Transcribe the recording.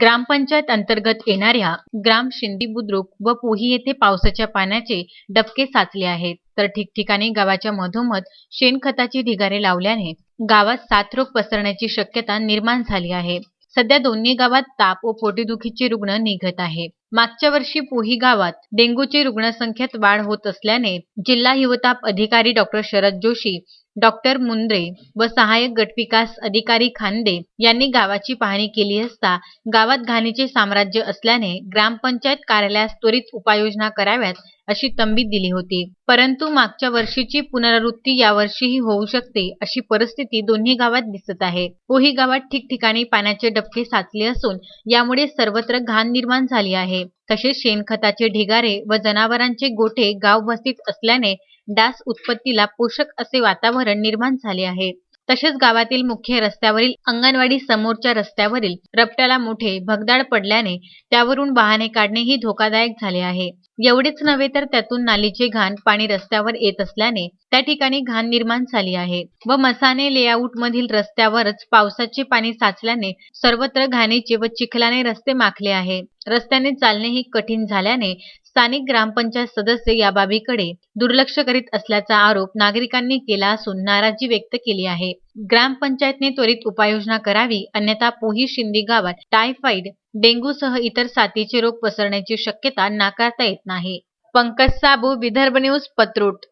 ग्रामपंचायत अंतर्गत येणाऱ्या ग्राम शिंदी बुद्रुक व पोही येथे पावसाच्या पाण्याचे डबके साचले आहेत. तर ठिकठिकाणी गावाच्या मधोमध शेणखताची ढिगारे लावल्याने गावात साथरोग पसरण्याची शक्यता निर्माण झाली आहे. सध्या दोन्ही गावात ताप व पोटीदुखीचे रुग्ण निघत आहे. मागच्या वर्षी पोही गावात डेंग्यूची रुग्णसंख्येत वाढ होत असल्याने जिल्हा हिवताप अधिकारी डॉक्टर शरद जोशी डॉक्टर मुंद्रे व सहाय्यक गटविकास अधिकारी खांदे यांनी गावाची पाहणी केली असता गावात घाणीचे साम्राज्य असल्याने ग्रामपंचायत कार्यालयास त्वरित उपाययोजना कराव्यात अशी तंबी दिली होती. परंतु मागच्या वर्षीची पुनरावृत्ती यावर्षीही होऊ शकते अशी परिस्थिती दोन्ही गावात दिसत आहे. पोही गावात ठिकठिकाणी पाण्याचे डबके साचले असून यामुळे सर्वत्र घाण निर्माण झाली आहे. तसेच शेणखताचे ढिगारे व जनावरांचे गोठे गाव वस्तीत असल्याने डास उत्पत्तीला पोषक असे वातावरण निर्माण झाले आहे. तसेच गावातील मुख्य रस्त्यावरील अंगणवाडी समोरच्या रस्त्यावरील रपट्याला मोठे भगदाड पडल्याने त्यावरून वाहने काढणेही धोकादायक झाले आहे. एवढेच नव्हे तर त्यातून नालीचे घाण पाणी रस्त्यावर येत असल्याने त्या ठिकाणी घाण निर्माण झाली आहे व मसाने लेआउट मधील रस्त्यावरच पावसाचे पाणी साचल्याने सर्वत्र घाणीचे व चिखलाने रस्ते माखले आहे. रस्त्याने चालणेही कठीण झाल्याने स्थानिक ग्रामपंचायत सदस्य या बाबीकडे दुर्लक्ष करीत असल्याचा आरोप नागरिकांनी केला असून नाराजी व्यक्त केली आहे. ग्रामपंचायतने त्वरित उपाययोजना करावी अन्यथा पोही शिंदी गावात टायफॉइड डेंग्यूसह इतर साथीचे रोग पसरण्याची शक्यता नाकारता येत नाही. पंकज साबू विदर्भ न्यूज पत्रूट.